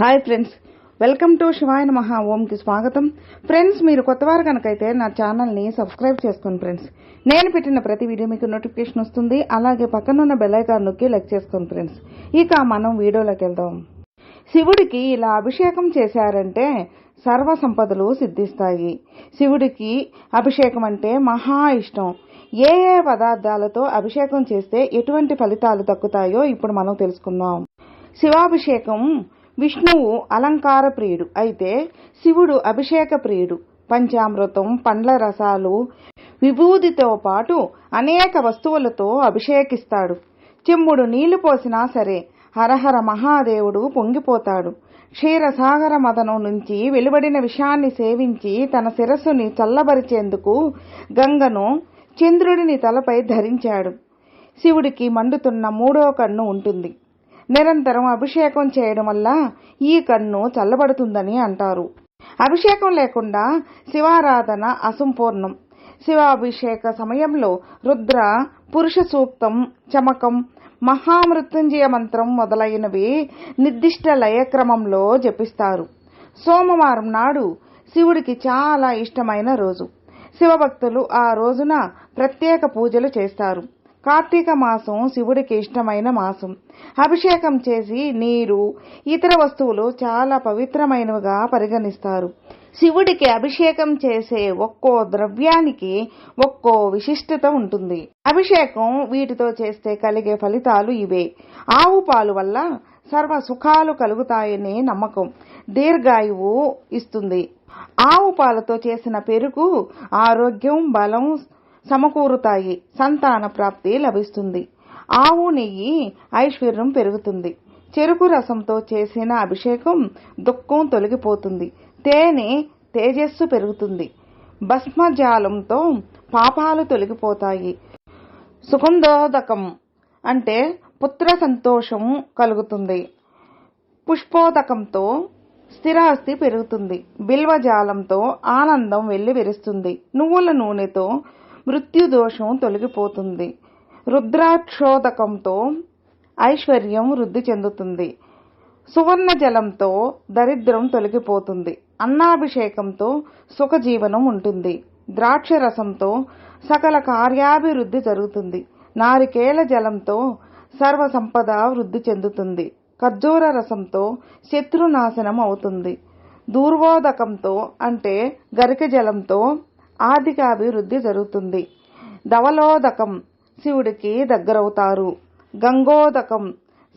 Hi friends welcome to Shivayana మహా ఓంకి స్వాగతం. ఫ్రెండ్స్ మీరు కొత్తవారు కనుకైతే నా ఛానల్ని సబ్స్క్రైబ్ చేసుకోండి ఫ్రెండ్స్. నేను పెట్టిన ప్రతి వీడియో మీకు నోటిఫికేషన్ వస్తుంది. అలాగే పక్కనున్న బెల్ నొక్కి లైక్ చేసుకోండి ఫ్రెండ్స్. ఇక మనం వీడియోలోకి వెళ్దాం. శివుడికి ఇలా అభిషేకం చేశారంటే సర్వ సంపదలు సిద్ధిస్తాయి. శివుడికి అభిషేకం అంటే మహా ఇష్టం. ఏ ఏ పదార్థాలతో అభిషేకం చేస్తే ఎటువంటి ఫలితాలు దక్కుతాయో ఇప్పుడు మనం తెలుసుకుందాం. శివాభిషేకం విష్ణువు అలంకార ప్రియుడు. అయితే శివుడు అభిషేక ప్రియుడు. పంచామృతం పండ్ల రసాలు విభూదితో పాటు అనేక వస్తువులతో అభిషేకిస్తాడు. చెమ్ముడు నీళ్ళు పోసినా సరే హరహర మహాదేవుడు పొంగిపోతాడు. క్షీరసాగర మదనం నుంచి వెలువడిన విషాన్ని సేవించి తన శిరస్సుని చల్లబరిచేందుకు గంగను చంద్రుడిని తలపై ధరించాడు. శివుడికి మండుతున్న మూడో కన్ను ఉంటుంది. నిరంతరం అభిషేకం చేయడం వల్ల ఈ కన్ను చల్లబడుతుందని అంటారు. అభిషేకం లేకుండా శివారాధన అసంపూర్ణం. శివాభిషేక సమయంలో రుద్ర పురుష సూక్తం చమకం మహామృత్యుంజయ మంత్రం మొదలైనవి నిర్దిష్ట లయక్రమంలో జపిస్తారు. సోమవారం నాడు శివుడికి చాలా ఇష్టమైన రోజు. శివభక్తులు ఆ రోజున ప్రత్యేక పూజలు చేస్తారు. కార్తీక మాసం శివుడికి ఇష్టమైన మాసం. అభిషేకం చేసి నీరు ఇతర వస్తువులు చాలా పవిత్రమైనవిగా పరిగణిస్తారు. శివుడికి అభిషేకం చేసే ఒక్కో ద్రవ్యానికి ఒక్కో విశిష్టత ఉంటుంది. అభిషేకం వీటితో చేస్తే కలిగే ఫలితాలు ఇవే. ఆవు పాలు వల్ల సర్వ సుఖాలు కలుగుతాయనే నమ్మకం. దీర్ఘాయువు ఇస్తుంది. ఆవు పాలతో చేసిన పెరుగు ఆరోగ్యం బలం సమకూరుతాయి. సంతాన ప్రాప్తి లభిస్తుంది. ఆవు నెయ్యి ఐశ్వర్యం పెరుగుతుంది. చెరుకు రసంతో చేసిన అభిషేకం దుఃఖం తొలగిపోతుంది. తేనె తేజస్సు పెరుగుతుంది. భస్మజాలంతో పాపాలు తొలగిపోతాయి. సుగంధోదకం అంటే పుత్ర సంతోషం కలుగుతుంది. పుష్పోదకంతో స్థిరాస్తి పెరుగుతుంది. బిల్వజాలంతో ఆనందం వెల్లివిరుస్తుంది. నువ్వుల నూనెతో మృత్యుదోషం తొలగిపోతుంది. రుద్రాక్షోదకంతో ఐశ్వర్యం వృద్ధి చెందుతుంది. సువర్ణ జలంతో దరిద్రం తొలగిపోతుంది. అన్నాభిషేకంతో సుఖజీవనం ఉంటుంది. ద్రాక్ష రసంతో సకల కార్యాభివృద్ధి జరుగుతుంది. నారికేల జలంతో సర్వ సంపద వృద్ధి చెందుతుంది. ఖర్జూర రసంతో శత్రునాశనం అవుతుంది. దూర్వోదకంతో అంటే గరిక జలంతో ఆర్థిక అభివృద్ధి జరుగుతుంది. ధవలోదకం శివుడికి దగ్గరవుతారు. గంగోదకం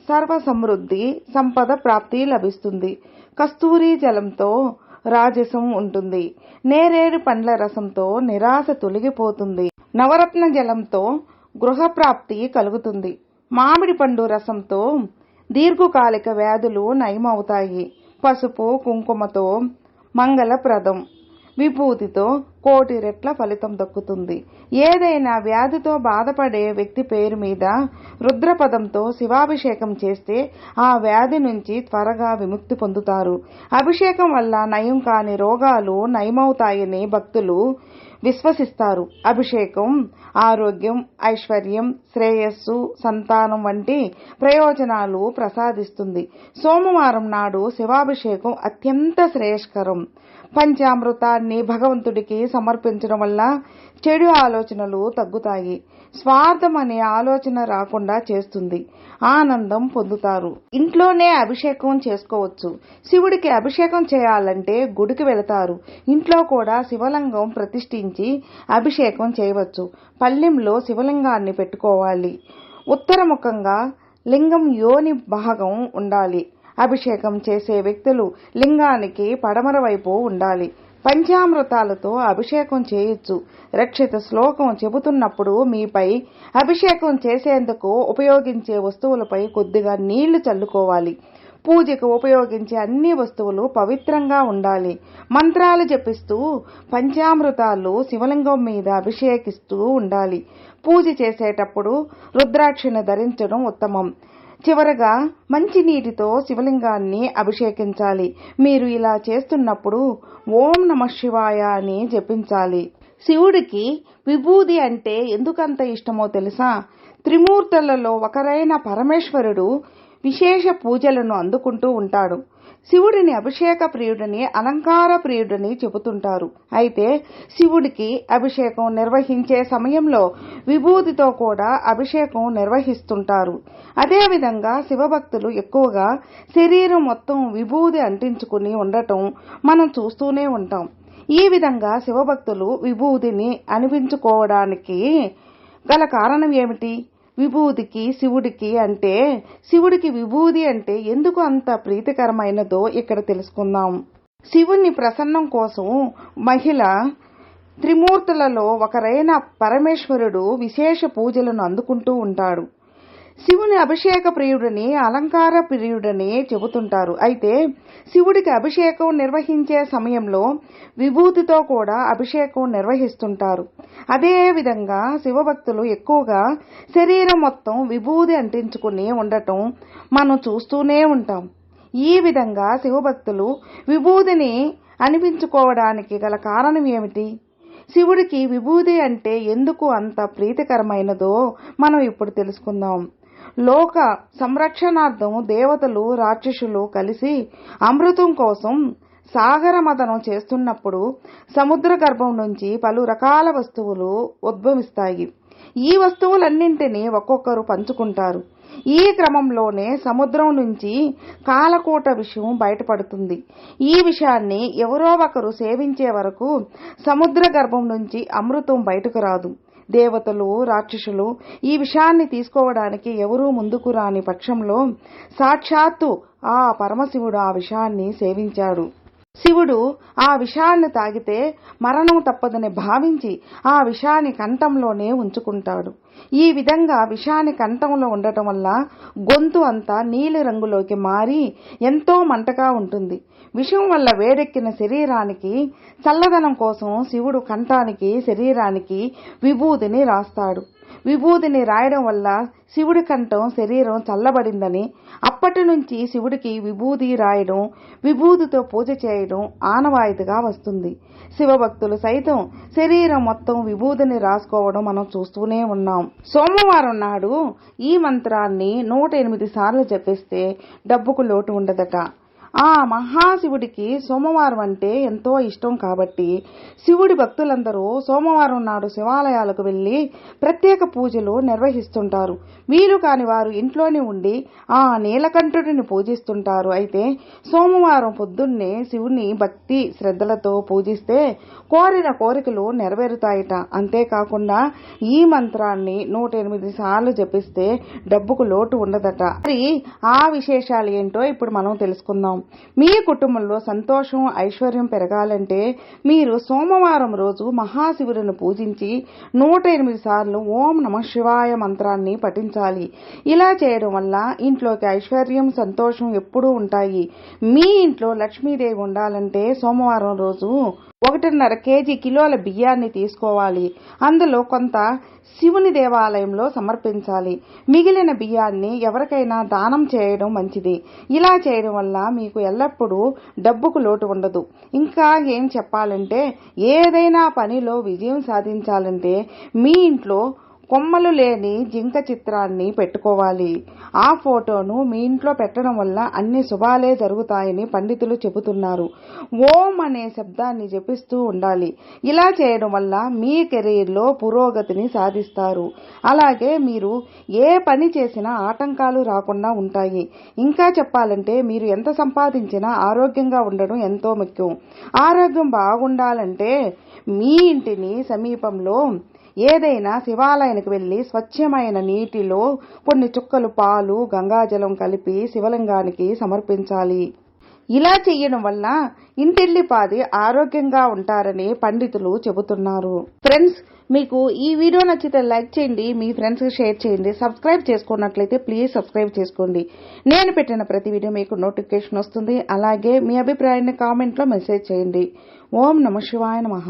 సర్వ సమృద్ధి సంపద ప్రాప్తి లభిస్తుంది. కస్తూరి జలంతో రాజసం ఉంటుంది. నేరేడు పండ్ల రసంతో నిరాశ తొలగిపోతుంది. నవరత్న జలంతో గృహప్రాప్తి కలుగుతుంది. మామిడి పండు రసంతో దీర్ఘకాలిక వ్యాధులు నయమవుతాయి. పసుపు కుంకుమతో మంగళప్రదం. విభూతితో కోటి రెట్ల ఫలితం దక్కుతుంది. ఏదైనా వ్యాధితో బాధపడే వ్యక్తి పేరు మీద రుద్రపదంతో శివాభిషేకం చేస్తే ఆ వ్యాధి నుంచి త్వరగా విముక్తి పొందుతారు. అభిషేకం వల్ల నయం కాని రోగాలు నయమవుతాయని భక్తులు విశ్వసిస్తారు. అభిషేకం ఆరోగ్యం ఐశ్వర్యం శ్రేయస్సు సంతానం వంటి ప్రయోజనాలు ప్రసాదిస్తుంది. సోమవారం నాడు శివాభిషేకం అత్యంత శ్రేయస్కరం. పంచామృతాన్ని భగవంతుడికి సమర్పించడం వల్ల చెడు ఆలోచనలు తగ్గుతాయి. స్వార్థం అనే ఆలోచన రాకుండా చేస్తుంది. ఆనందం పొందుతారు. ఇంట్లోనే అభిషేకం చేసుకోవచ్చు. శివుడికి అభిషేకం చేయాలంటే గుడికి వెళతారు. ఇంట్లో కూడా శివలింగం ప్రతిష్ఠించి అభిషేకం చేయవచ్చు. పల్లెంలో శివలింగాన్ని పెట్టుకోవాలి. ఉత్తరముఖంగా లింగం యోని భాగం ఉండాలి. అభిషేకం చేసే వ్యక్తులు లింగానికి పడమర వైపు ఉండాలి. పంచామృతాలతో అభిషేకం చేయొచ్చు. రక్షిత శ్లోకం చెబుతున్నప్పుడు మీపై అభిషేకం చేసేందుకు ఉపయోగించే వస్తువులపై కొద్దిగా నీళ్ళు చల్లుకోవాలి. పూజకు ఉపయోగించే అన్ని వస్తువులు పవిత్రంగా ఉండాలి. మంత్రాలు జపిస్తూ పంచామృతాలు శివలింగం మీద అభిషేకిస్తూ ఉండాలి. పూజ చేసేటప్పుడు రుద్రాక్షను ధరించడం ఉత్తమం. చివరగా మంచి నీటితో శివలింగాన్ని అభిషేకించాలి. మీరు ఇలా చేస్తున్నప్పుడు ఓం నమ శివాయ అని జపించాలి. శివుడికి విభూది అంటే ఎందుకంత ఇష్టమో తెలుసా? త్రిమూర్తులలో ఒకరైన పరమేశ్వరుడు విశేష పూజలను అందుకుంటూ ఉంటాడు. శివుడిని అభిషేక ప్రియుడిని అలంకార ప్రియుడిని చెబుతుంటారు. అయితే శివుడికి అభిషేకం నిర్వహించే సమయంలో విభూతితో కూడా అభిషేకం నిర్వహిస్తుంటారు. అదేవిధంగా శివభక్తులు ఎక్కువగా శరీరం మొత్తం విభూది అంటించుకుని ఉండటం మనం చూస్తూనే ఉంటాం. ఈ విధంగా శివభక్తులు విభూదిని అనిపించుకోవడానికి గల కారణం ఏమిటి? విభూదికి శివుడికి అంటే శివుడికి విభూది అంటే ఎందుకు అంత ప్రీతికరమైనదో ఇక్కడ తెలుసుకుందాం. శివుని ప్రసన్నం కోసం మహిళ త్రిమూర్తులలో ఒకరైన పరమేశ్వరుడు విశేష పూజలను అందుకుంటూ ఉంటాడు. శివుని అభిషేక ప్రియుడిని అలంకార ప్రియుడని చెబుతుంటారు. అయితే శివుడికి అభిషేకం నిర్వహించే సమయంలో విభూతితో కూడా అభిషేకం నిర్వహిస్తుంటారు. అదే విధంగా శివభక్తులు ఎక్కువగా శరీరం మొత్తం విభూది అంటించుకుని ఉండటం మనం చూస్తూనే ఉంటాం. ఈ విధంగా శివభక్తులు విభూదిని అనిపించుకోవడానికి గల కారణం ఏమిటి? శివుడికి విభూతి అంటే ఎందుకు అంత ప్రీతికరమైనదో మనం ఇప్పుడు తెలుసుకుందాం. లోక సంరక్షణార్థం దేవతలు రాక్షసులు కలిసి అమృతం కోసం సాగర మదనం చేస్తున్నప్పుడు సముద్ర గర్భం నుంచి పలు రకాల వస్తువులు ఉద్భవిస్తాయి. ఈ వస్తువులన్నింటినీ ఒక్కొక్కరు పంచుకుంటారు. ఈ క్రమంలోనే సముద్రం నుంచి కాలకూట విషయం బయటపడుతుంది. ఈ విషయాన్ని ఎవరో ఒకరు సేవించే వరకు సముద్ర గర్భం నుంచి అమృతం బయటకు రాదు. దేవతలు రాక్షసులు ఈ విషయాన్ని తీసుకోవడానికి ఎవరూ ముందుకు రాని పక్షంలో సాక్షాత్తు ఆ పరమశివుడు ఆ విషయాన్ని సేవించాడు. శివుడు ఆ విషాన్ని తాగితే మరణం తప్పదని భావించి ఆ విషాన్ని కంఠంలోనే ఉంచుకుంటాడు. ఈ విధంగా విషాన్ని కంఠంలో ఉండటం వల్ల గొంతు అంతా నీలి రంగులోకి మారి ఎంతో మంటగా ఉంటుంది. విషం వల్ల వేడెక్కిన శరీరానికి చల్లదనం కోసం శివుడు కంఠానికి శరీరానికి విభూతిని రాస్తాడు. విభూతిని రాయడం వల్ల శివుడి కంఠం శరీరం చల్లబడిందని అప్పటి నుంచి శివుడికి విభూది రాయడం విభూతితో పూజ చేయడం ఆనవాయితీగా వస్తుంది. శివభక్తులు సైతం శరీరం మొత్తం విభూతిని రాసుకోవడం మనం చూస్తూనే ఉన్నాం. సోమవారం నాడు ఈ మంత్రాన్ని నూట ఎనిమిది సార్లు జపిస్తే డబ్బుకు లోటు ఉండదట. ఆ మహాశివుడికి సోమవారం అంటే ఎంతో ఇష్టం కాబట్టి శివుడి భక్తులందరూ సోమవారం నాడు శివాలయాలకు వెళ్ళి ప్రత్యేక పూజలు నిర్వహిస్తుంటారు. వీలు కాని వారు ఇంట్లోనే ఉండి ఆ నీలకంఠుడిని పూజిస్తుంటారు. అయితే సోమవారం పొద్దున్నే శివుని భక్తి శ్రద్ధలతో పూజిస్తే కోరిన కోరికలు నెరవేరుతాయట. అంతేకాకుండా ఈ మంత్రాన్ని నూట ఎనిమిది సార్లు జపిస్తే డబ్బుకు లోటు ఉండదట. మరి ఆ విశేషాలు ఏంటో ఇప్పుడు మనం తెలుసుకుందాం. మీ కుటుంబంలో సంతోషం ఐశ్వర్యం పెరగాలంటే మీరు సోమవారం రోజు మహాశివుడిని పూజించి నూట ఎనిమిది సార్లు ఓం నమ శివాయ మంత్రాన్ని పఠించాలి. ఇలా చేయడం వల్ల ఇంట్లోకి ఐశ్వర్యం సంతోషం ఎప్పుడూ ఉంటాయి. మీ ఇంట్లో లక్ష్మీదేవి ఉండాలంటే సోమవారం రోజు ఒకటిన్నర కేజీ కిలోల బియ్యాన్ని తీసుకోవాలి. అందులో కొంత శివుని దేవాలయంలో సమర్పించాలి. మిగిలిన బియ్యాన్ని ఎవరికైనా దానం చేయడం మంచిది. ఇలా చేయడం వల్ల మీ మీకు ఎల్లప్పుడూ డబ్బుకు లోటు ఉండదు. ఇంకా ఏం చెప్పాలంటే ఏదైనా పనిలో విజయం సాధించాలంటే మీ ఇంట్లో కొమ్మలు లేని జింక చిత్రాన్ని పెట్టుకోవాలి. ఆ ఫోటోను మీ ఇంట్లో పెట్టడం వల్ల అన్ని శుభాలే జరుగుతాయని పండితులు చెబుతున్నారు. ఓం అనే శబ్దాన్ని జపిస్తూ ఉండాలి. ఇలా చేయడం వల్ల మీ కెరీర్లో పురోగతిని సాధిస్తారు. అలాగే మీరు ఏ పని చేసినా ఆటంకాలు రాకుండా ఉంటాయి. ఇంకా చెప్పాలంటే మీరు ఎంత సంపాదించినా ఆరోగ్యంగా ఉండడం ఎంతో ముఖ్యం. ఆరోగ్యం బాగుండాలంటే మీ ఇంటిని సమీపంలో ఏదైనా శివాలయానికి వెళ్ళి స్వచ్ఛమైన నీటిలో కొన్ని చుక్కలు పాలు గంగాజలం కలిపి శివలింగానికి సమర్పించాలి. ఇలా చేయడం వల్ల ఇంటిల్లిపాది ఆరోగ్యంగా ఉంటారని పండితులు చెబుతున్నారు. ఫ్రెండ్స్ మీకు ఈ వీడియో నచ్చితే లైక్ చేయండి మీ ఫ్రెండ్స్కి షేర్ చేయండి సబ్స్క్రైబ్ చేసుకున్నట్లయితే ప్లీజ్ సబ్స్క్రైబ్ చేసుకోండి. నేను పెట్టిన ప్రతి వీడియో మీకు నోటిఫికేషన్ వస్తుంది అలాగే మీ అభిప్రాయాన్ని కామెంట్లో మెసేజ్ చేయండి. ఓం నమ శివాయ నమః.